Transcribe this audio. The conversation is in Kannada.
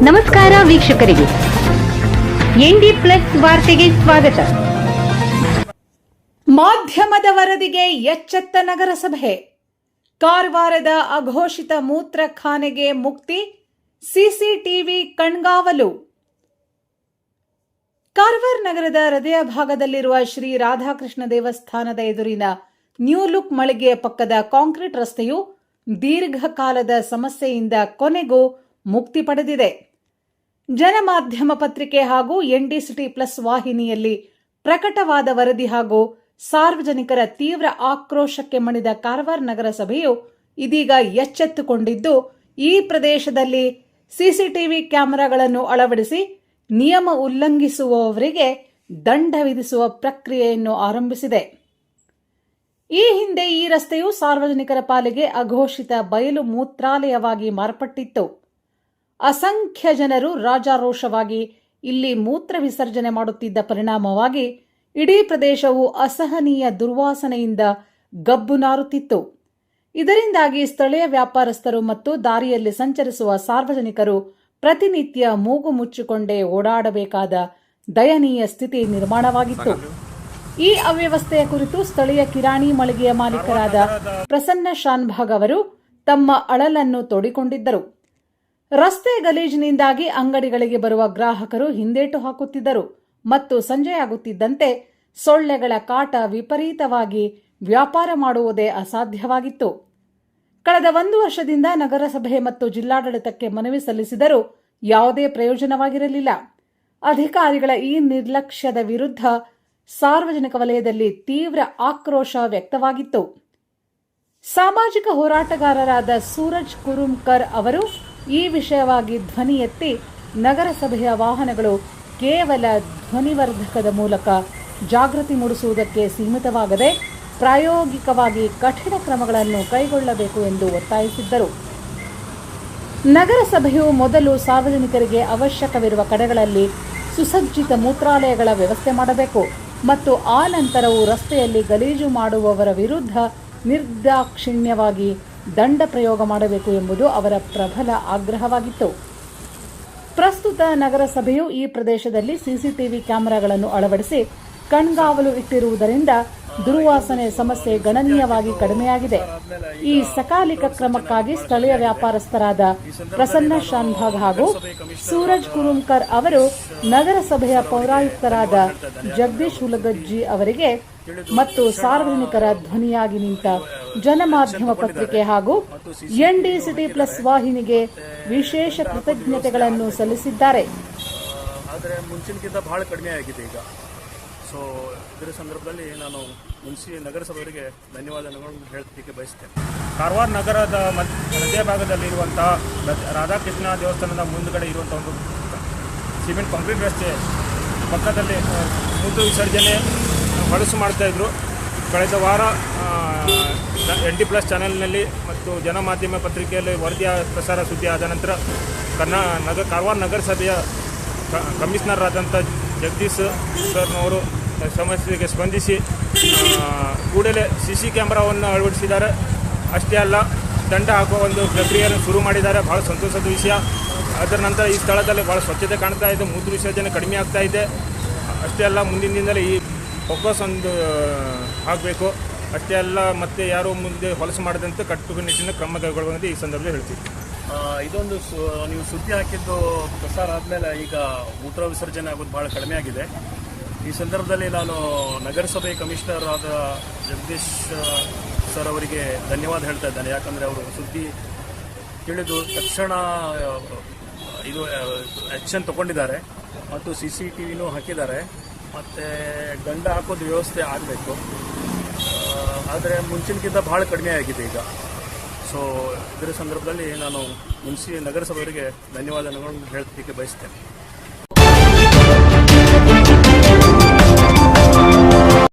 ನಮಸ್ಕಾರ ವೀಕ್ಷಕರಿಗೆ. ಎನ್ಡಿ ಪ್ಲಸ್ ವಾರ್ತೆಗೆ ಸ್ವಾಗತ. ಮಾಧ್ಯಮದ ವರದಿಗೆ ಎಚ್ಚೆತ್ತ ನಗರಸಭೆ. ಕಾರವಾರದ ಅಘೋಷಿತ ಮೂತ್ರಖಾನೆಗೆ ಮುಕ್ತಿ, ಸಿಸಿಟಿವಿ ಕಣ್ಗಾವಲು. ಕಾರವಾರ ನಗರದ ಹೃದಯ ಭಾಗದಲ್ಲಿರುವ ಶ್ರೀ ರಾಧಾಕೃಷ್ಣ ದೇವಸ್ಥಾನದ ಎದುರಿನ ನ್ಯೂ ಲುಕ್ ಮಳಿಗೆಯ ಪಕ್ಕದ ಕಾಂಕ್ರೀಟ್ ರಸ್ತೆಯು ದೀರ್ಘಕಾಲದ ಸಮಸ್ಯೆಯಿಂದ ಕೊನೆಗೂ ಮುಕ್ತಿ ಪಡೆದಿದೆ. ಜನಮಾಧ್ಯಮ ಪತ್ರಿಕೆ ಹಾಗೂ ಎನ್ಡಿ ಸಿಟಿ ಪ್ಲಸ್ ವಾಹಿನಿಯಲ್ಲಿ ಪ್ರಕಟವಾದ ವರದಿ ಹಾಗೂ ಸಾರ್ವಜನಿಕರ ತೀವ್ರ ಆಕ್ರೋಶಕ್ಕೆ ಮಣಿದ ಕಾರವಾರ ನಗರಸಭೆಯು ಇದೀಗ ಎಚ್ಚೆತ್ತುಕೊಂಡಿದ್ದು, ಈ ಪ್ರದೇಶದಲ್ಲಿ ಸಿಸಿಟಿವಿ ಕ್ಯಾಮೆರಾಗಳನ್ನು ಅಳವಡಿಸಿ ನಿಯಮ ಉಲ್ಲಂಘಿಸುವವರಿಗೆ ದಂಡ ವಿಧಿಸುವ ಪ್ರಕ್ರಿಯೆಯನ್ನು ಆರಂಭಿಸಿದೆ. ಈ ಹಿಂದೆ ಈ ರಸ್ತೆಯು ಸಾರ್ವಜನಿಕರ ಪಾಲಿಗೆ ಅಘೋಷಿತ ಬಯಲು ಮೂತ್ರಾಲಯವಾಗಿ ಮಾರ್ಪಟ್ಟಿತ್ತು. ಅಸಂಖ್ಯ ಜನರು ರಾಜಾರೋಷವಾಗಿ ಇಲ್ಲಿ ಮೂತ್ರ ವಿಸರ್ಜನೆ ಮಾಡುತ್ತಿದ್ದ ಪರಿಣಾಮವಾಗಿ ಇಡೀ ಪ್ರದೇಶವು ಅಸಹನೀಯ ದುರ್ವಾಸನೆಯಿಂದ ಗಬ್ಬು ನಾರುತ್ತಿತ್ತು. ಇದರಿಂದಾಗಿ ಸ್ಥಳೀಯ ವ್ಯಾಪಾರಸ್ಥರು ಮತ್ತು ದಾರಿಯಲ್ಲಿ ಸಂಚರಿಸುವ ಸಾರ್ವಜನಿಕರು ಪ್ರತಿನಿತ್ಯ ಮೂಗು ಮುಚ್ಚಿಕೊಂಡೇ ಓಡಾಡಬೇಕಾದ ದಯನೀಯ ಸ್ಥಿತಿ ನಿರ್ಮಾಣವಾಗಿತ್ತು. ಈ ಅವ್ಯವಸ್ಥೆಯ ಕುರಿತು ಸ್ಥಳೀಯ ಕಿರಾಣಿ ಮಳಿಗೆಯ ಮಾಲೀಕರಾದ ಪ್ರಸನ್ನ ಶಾನ್ಭಾಗ್ ಅವರು ತಮ್ಮ ಅಳಲನ್ನು ತೋಡಿಕೊಂಡಿದ್ದರು. ರಸ್ತೆ ಗಲೀಜಿನಿಂದಾಗಿ ಅಂಗಡಿಗಳಿಗೆ ಬರುವ ಗ್ರಾಹಕರು ಹಿಂದೇಟು ಹಾಕುತ್ತಿದ್ದರು ಮತ್ತು ಸಂಜೆಯಾಗುತ್ತಿದ್ದಂತೆ ಸೊಳ್ಳೆಗಳ ಕಾಟ ವಿಪರೀತವಾಗಿ ವ್ಯಾಪಾರ ಮಾಡುವುದೇ ಅಸಾಧ್ಯವಾಗಿತ್ತು. ಕಳೆದ ಒಂದು ವರ್ಷದಿಂದ ನಗರಸಭೆ ಮತ್ತು ಜಿಲ್ಲಾಡಳಿತಕ್ಕೆ ಮನವಿ ಸಲ್ಲಿಸಿದರೂ ಯಾವುದೇ ಪ್ರಯೋಜನವಾಗಿರಲಿಲ್ಲ. ಅಧಿಕಾರಿಗಳ ಈ ನಿರ್ಲಕ್ಷ್ಯದ ವಿರುದ್ಧ ಸಾರ್ವಜನಿಕ ವಲಯದಲ್ಲಿ ತೀವ್ರ ಆಕ್ರೋಶ ವ್ಯಕ್ತವಾಗಿತ್ತು. ಸಾಮಾಜಿಕ ಹೋರಾಟಗಾರರಾದ ಸೂರಜ್ ಕುರುಮ್ಕರ್ ಅವರು ಈ ವಿಷಯವಾಗಿ ಧ್ವನಿ ಎತ್ತಿ ನಗರಸಭೆಯ ವಾಹನಗಳು ಕೇವಲ ಧ್ವನಿವರ್ಧಕದ ಮೂಲಕ ಜಾಗೃತಿ ಮೂಡಿಸುವುದಕ್ಕೆ ಸೀಮಿತವಾಗದೆ ಪ್ರಾಯೋಗಿಕವಾಗಿ ಕಠಿಣ ಕ್ರಮಗಳನ್ನು ಕೈಗೊಳ್ಳಬೇಕು ಎಂದು ಒತ್ತಾಯಿಸಿದ್ದರು. ನಗರಸಭೆಯು ಮೊದಲು ಸಾರ್ವಜನಿಕರಿಗೆ ಅವಶ್ಯಕವಿರುವ ಕಡೆಗಳಲ್ಲಿ ಸುಸಜ್ಜಿತ ಮೂತ್ರಾಲಯಗಳ ವ್ಯವಸ್ಥೆ ಮಾಡಬೇಕು ಮತ್ತು ಆ ನಂತರವೂ ರಸ್ತೆಯಲ್ಲಿ ಗಲೀಜು ಮಾಡುವವರ ವಿರುದ್ಧ ನಿರ್ದಾಕ್ಷಿಣ್ಯವಾಗಿ ದಂಡ ಪ್ರಯೋಗ ಮಾಡಬೇಕು ಎಂಬುದು ಅವರ ಪ್ರಬಲ ಆಗ್ರಹವಾಗಿತ್ತು. ಪ್ರಸ್ತುತ ನಗರಸಭೆಯು ಈ ಪ್ರದೇಶದಲ್ಲಿ ಸಿಸಿಟಿವಿ ಕ್ಯಾಮೆರಾಗಳನ್ನು ಅಳವಡಿಸಿ ಕಣ್ಗಾವಲು ಇಟ್ಟಿರುವುದರಿಂದ ದುರ್ವಾಸನೆ ಸಮಸ್ಯೆ ಗಣನೀಯವಾಗಿ ಕಡಿಮೆಯಾಗಿದೆ. ಈ ಸಕಾಲಿಕ ಕ್ರಮಕ್ಕಾಗಿ ಸ್ಥಳೀಯ ವ್ಯಾಪಾರಸ್ಥರಾದ ಪ್ರಸನ್ನ ಶಾನ್ಭಾಗ್ ಹಾಗೂ ಸೂರಜ್ ಕುರುಂಕರ್ ಅವರು ನಗರಸಭೆಯ ಪೌರಾಯುಕ್ತರಾದ ಜಗದೀಶ್ ಹುಲಗಜ್ಜಿ ಅವರಿಗೆ ಮತ್ತು ಸಾರ್ವಜನಿಕರ ಧ್ವನಿಯಾಗಿ ನಿಂತ ಜನಮಾಧ್ಯಮ ಪತ್ರಿಕೆ ಹಾಗೂ ಎನ್ಡಿ ಸಿಟಿ ಪ್ಲಸ್ ವಾಹಿನಿಗೆ ವಿಶೇಷ ಕೃತಜ್ಞತೆಗಳನ್ನು ಸಲ್ಲಿಸಿದ್ದಾರೆ. ಆದರೆ ಮುಂಚಿನಕ್ಕಿಂತ ಬಹಳ ಕಡಿಮೆ ಆಗಿದೆ ಈಗ. ಸೊ ಇದರ ಸಂದರ್ಭದಲ್ಲಿ ನಾನು ಮುನ್ಸಿ ನಗರಸಭೆಯವರಿಗೆ ಧನ್ಯವಾದಗಳನ್ನು ಹೇಳಲಿಕ್ಕೆ ಬಯಸ್ತೇನೆ. ಕಾರವಾರ ನಗರದ ಮಧ್ಯ ರಥ- ರಾಧಾಕೃಷ್ಣ ದೇವಸ್ಥಾನದ ಮುಂದುಗಡೆ ಇರುವಂಥ ಒಂದು ಸಿಮೆಂಟ್ ಕಾಂಕ್ರೀಟ್ ರಸ್ತೆ ಪಕ್ಕದಲ್ಲಿ ಮೂತು ಮೂತ್ರ ವಿಸರ್ಜನೆ ಹೊಲಸು ಮಾಡ್ತಾಯಿದ್ರು ಕಳೆದ ವಾರ ಎನ್ ಡಿ ಪ್ಲಸ್ ಚಾನೆಲ್ನಲ್ಲಿ ಮತ್ತು ಜನಮಾಧ್ಯಮ ಪತ್ರಿಕೆಯಲ್ಲಿ ವರದಿಯ ಪ್ರಸಾರ ಸುದ್ದಿ ಆದ ನಂತರ ಕರ್ನಾ ನಗರ ಕಾರವಾರ ನಗರಸಭೆಯ ಕಮಿಷನರ್ ಆದಂಥ ಜಗದೀಶ್ ಸರ್ನವರು ಸಮಸ್ಯೆಗೆ ಸ್ಪಂದಿಸಿ ಕೂಡಲೇ ಸಿ ಸಿ ಕ್ಯಾಮ್ರಾವನ್ನು ಅಳವಡಿಸಿದ್ದಾರೆ. ಅಷ್ಟೇ ಅಲ್ಲ, ದಂಡ ಹಾಕುವ ಒಂದು ಪ್ರಕ್ರಿಯೆಯನ್ನು ಶುರು ಮಾಡಿದ್ದಾರೆ. ಭಾಳ ಸಂತೋಷದ ವಿಷಯ. ಅದರ ನಂತರ ಈ ಸ್ಥಳದಲ್ಲಿ ಭಾಳ ಸ್ವಚ್ಛತೆ ಕಾಣ್ತಾ ಇದೆ. ಮೂತ್ರ ವಿಸರ್ಜನೆ ಕಡಿಮೆ ಆಗ್ತಾ ಇದೆ. ಅಷ್ಟೇ ಅಲ್ಲ, ಮುಂದಿನ ದಿನದಲ್ಲಿ ಈ ಫೋಕಸ್ ಒಂದು ಆಗಬೇಕು. ಅಷ್ಟೇ ಅಲ್ಲ, ಮತ್ತೆ ಯಾರು ಮುಂದೆ ಹೊಲಸು ಮಾಡದಂತೆ ಕಟ್ಟುನಿಟ್ಟಿನ ಕ್ರಮ ಕೈಗೊಳ್ಳುವಂತೆ ಈ ಸಂದರ್ಭದಲ್ಲಿ ಹೇಳ್ತೀವಿ. ಇದೊಂದು ನೀವು ಸುದ್ದಿ ಹಾಕಿದ್ದು ಪ್ರಸಾರ ಆದಮೇಲೆ ಈಗ ಮೂತ್ರ ವಿಸರ್ಜನೆ ಆಗೋದು ಭಾಳ ಕಡಿಮೆ ಆಗಿದೆ. ಈ ಸಂದರ್ಭದಲ್ಲಿ ನಾನು ನಗರಸಭೆ ಕಮಿಷನರ್ ಆದ ಜಗದೀಶ್ ಸರ್ ಅವರಿಗೆ ಧನ್ಯವಾದ ಹೇಳ್ತಾ ಇದ್ದಾನೆ. ಯಾಕಂದರೆ ಅವರು ಸುದ್ದಿ ತಿಳಿದು ತಕ್ಷಣ ಇದು ಆ್ಯಕ್ಷನ್ ತಗೊಂಡಿದ್ದಾರೆ. ಮತ್ತು ಸಿ ಸಿ ಟಿ ವಿನೂ ಹಾಕಿದ್ದಾರೆ. ಮತ್ತು ದಂಡ ಹಾಕೋದು ವ್ಯವಸ್ಥೆ ಆಗಬೇಕು. ಆದರೆ ಮುಂಚಿನಕ್ಕಿಂತ ಭಾಳ ಕಡಿಮೆ ಆಗಿದೆ ಈಗ. ಸೊ ಇದರ ಸಂದರ್ಭದಲ್ಲಿ ನಾನು ಮುನ್ಸಿ ನಗರಸಭೆಯವರಿಗೆ ಧನ್ಯವಾದಗಳನ್ನು ಹೇಳಲಿಕ್ಕೆ ಬಯಸ್ತೇನೆ.